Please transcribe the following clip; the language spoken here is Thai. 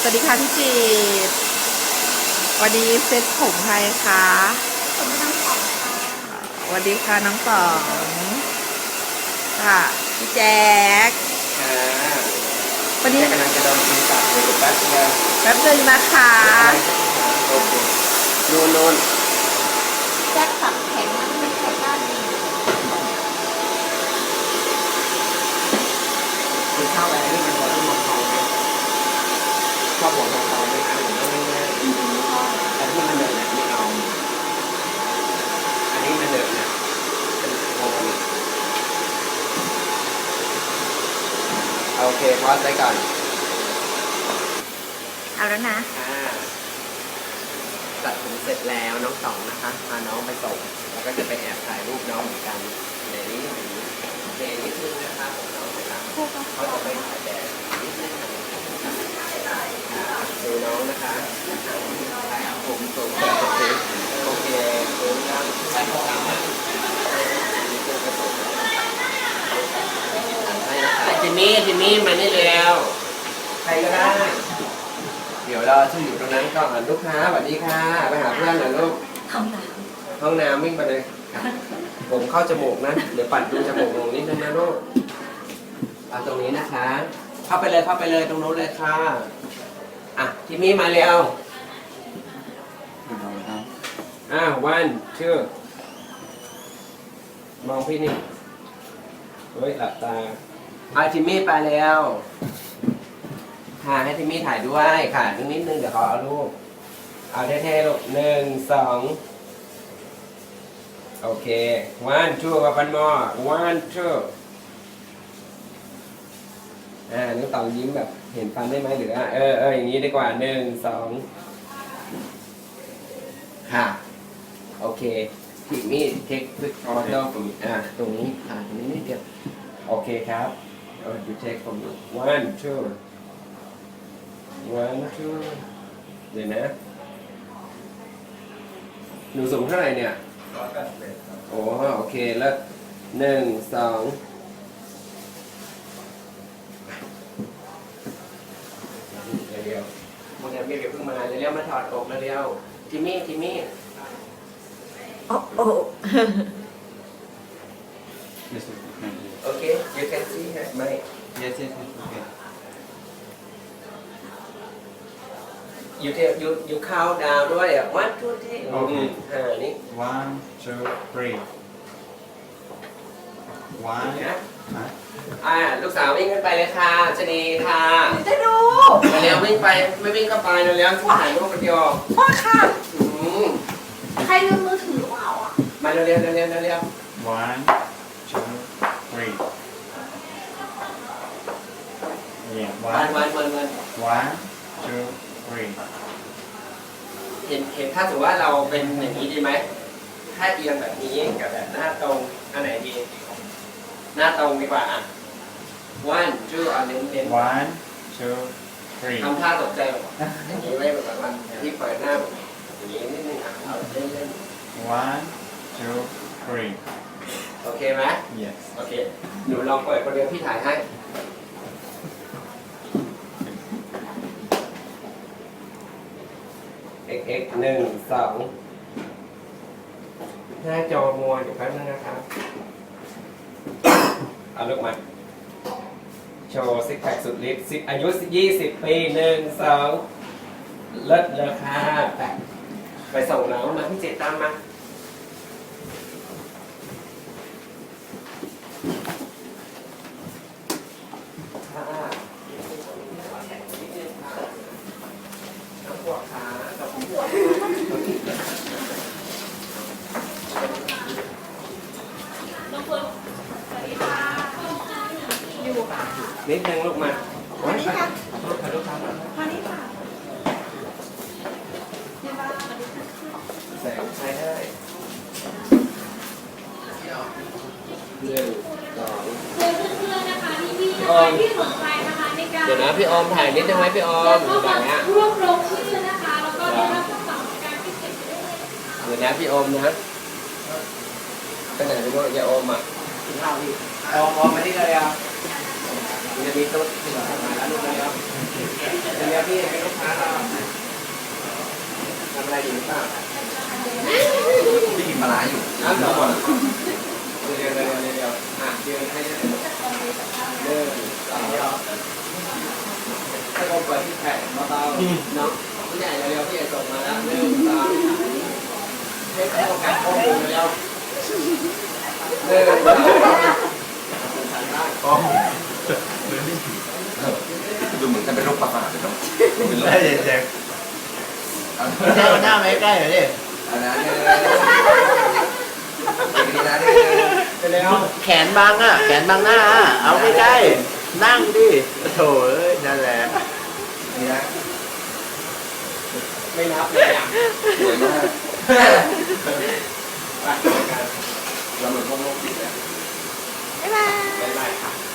สวัสดีค่ะพี่จีบวันนี้เซ็ตผมใครคะผมทั้งสองค่ะสวัสดีค่ะน้องป๋องค่ะพี่แจ๊คอ่าวันนี้กำลังจะโดนกินตับอยู่แป๊บเดียวแป๊บนึงนะคะโอเคนูนนูนแจ็คสับแข็งมันไม่ใช่ด้านนี้ คือข้าวอะไรนี่มันหัวที่มองทองไหมชอบหัวมองทองไหมคะผมว่าไม่แน่ จริงๆไม่ชอบ แต่ที่มันเดินเนี่ยไม่เอา อันนี้มันเดินเนี่ยเป็นโมงโอเคพอสไว้ก่อนเอาแล้วนะ อ่าตัดผมเสร็จแล้วน้องสองนะคะพาน้องไปส่งแล้วก็จะไปแอบถ่ายรูปน้องเหมือนกันในนี้อย่างนี้โอเคนิดนึงนะคะผมน้องนะครับคู่ก็เขาจะไปถ่ายแดดนิดนึงดูน้องนะคะถ่ายเอาผมสูงแบบนี้โอเคดูนะครับใช้ของเราให้ นะคะจิมมี่จิมมี่มานี่เร็วใครก็ได้ เดี๋ยวเราจะอยู่ตรงนั้นก่อนลูกค้าสวัสดีค่ะไปหาเพื่อนหน่อยลูกทำหนังห้องน้ำวิ่งไปเลยค่ะผมเข้าจมูกนะเดี๋ยวปัดดูจมูกลงนิดนึงนะลูกเอาตรงนี้นะคะ เข้าไปเลยเข้าไปเลยตรงนู้นเลยค่ะอะทีมี่มาเร็วอ่าวันชื่อมองพี่นี่เฮ้ยหลับตา อะทีมี่ไปแล้วค่ะให้ทีมี่ถ่ายด้วยค่ะนิดนึงเดี๋ยวเขาเอารูปเอาเท่ๆลูกหนึ่งสองโอเค one two กับปันมอ one two อ่านึกต่องยิ้มแบบเห็นฟันได้ไหมหรืออะเออเอออย่างนี้ดีกว่าหนึ่งสองค่ะ โอเคพี่มีเทคพิกออเดอร์ผมอ่าตรงนี้ค่ะตรงนี้นิดเดียวโอเคครับ เออ you take from you one two one two เดี๋ยวนะหนูสูงเท่าไหร่เนี่ยโอ้โอเคแล้วหนึ่งสองเร็วๆโมเดลเดี๋ยวเพิ่งมาเร็วๆมาถอดอกเร็วๆทิมมี่ทิมมี่ โอ้โอ้ you can see ไหม Yes, yes, yes, okay. you tell you you count down ด้วยอะ one two three โอเคอ่านี่ One, two, three. One. นะ Huh? อ่าลูกสาววิ่งขึ้นไปเลยค่ะชนีค่ะจะดูเร็วๆวิ่งไปไม่วิ่งก็ไปเร็วๆที่ถ่ายรูปกันเดียวพ่อค่ะ อืมใครลืมมือถือเปล่าอะมาเร็วๆเร็วๆเร็ว One, two, three. Yeah, ๆวันวัน one, วันวัน one, two, three. เห็นเห็นถ้าสมมติว่าเราเป็นอย่างนี้ดีไหมถ้าเอียงแบบนี้กับแบบหน้าตรงอันไหนดี หน้าตรงดีกว่าอะ one two เอาเน้นเน้น One, two, three. ทำท่าตกใจแบบอย่างนี้ไว้แบบว่าที่เปิดหน้าแบบอย่างนี้นิดนึงอะเอาเล่นเล่น One, two, three. โอเคไหม Yes. โอเคหนูลองเปิดคนเดียวพี่ถ่ายให้ x x หนึ่งสองหน้าจอมัวอยู่แป๊บนึงนะครับ เอาลูกมา โชว์ซิกแพคสุดฤทธิ์สิบอายุ20ปีหนึ่งสองเลิศเลยค่ะไปไปส่งน้องมาพี่เจตามมาค่ะน้ำปวดขากับผมปวด อยู่ค่ะ นิดนึงลูกมามานี่ค่ะลูกค้าลูกค้ามามานี่ค่ะอยู่บ้านมานี่ค่ะแสงใช้ได้หนึ่งสองเชิญเพื่อนๆนะคะพี่ๆนะคะที่สนใจนะคะในการเดี๋ยวนะพี่ออมถ่ายนิดได้ไหมพี่ออมอยู่ไหนฮะรวบรวมชื่อนะคะ เดี๋ยวนะพี่ออมนะไปไหนไม่รู้อย่าออมอะกินข้าวพี่ออมออมมาที่เลยอะมันจะมีโต๊ะที่เราทำมาแล้วลูกนะครับเดี๋ยวพี่ให้ลูกอยู่หรือเปล่าพี่กินปลาร้าอยู่น้ำสองก่อนเร็วเร็วเร็วเร็วอะเดินให้ได้เดินสองให้ผมเปิดที่แผ่นเบาๆเนาะผู้ใหญ่เร็วๆผู้ใหญ่ส่งมาแล้วเร็วสองให้เข้ากันข้อมูลเดินสองทันได้อ๋อดูเหมือนจะเป็นโรคประสาทเลยเนาะเป็นโรคได้เลยแจ็คเอาแจ็คเอาหน้าไมาใกล้ๆหน่อเนะเดี๋ยวดีนเดี๋ยแขนบังอะ แขนบังหน้า เอาใกล้ๆนั่งดิโถเอ้ยนั่นแหละนี่นะไม่นับเลยอะสวยมาก ไปกันเราเหมือนพวกโรคจิตเลยบ๊ายบาย บ๊ายบายค่ะ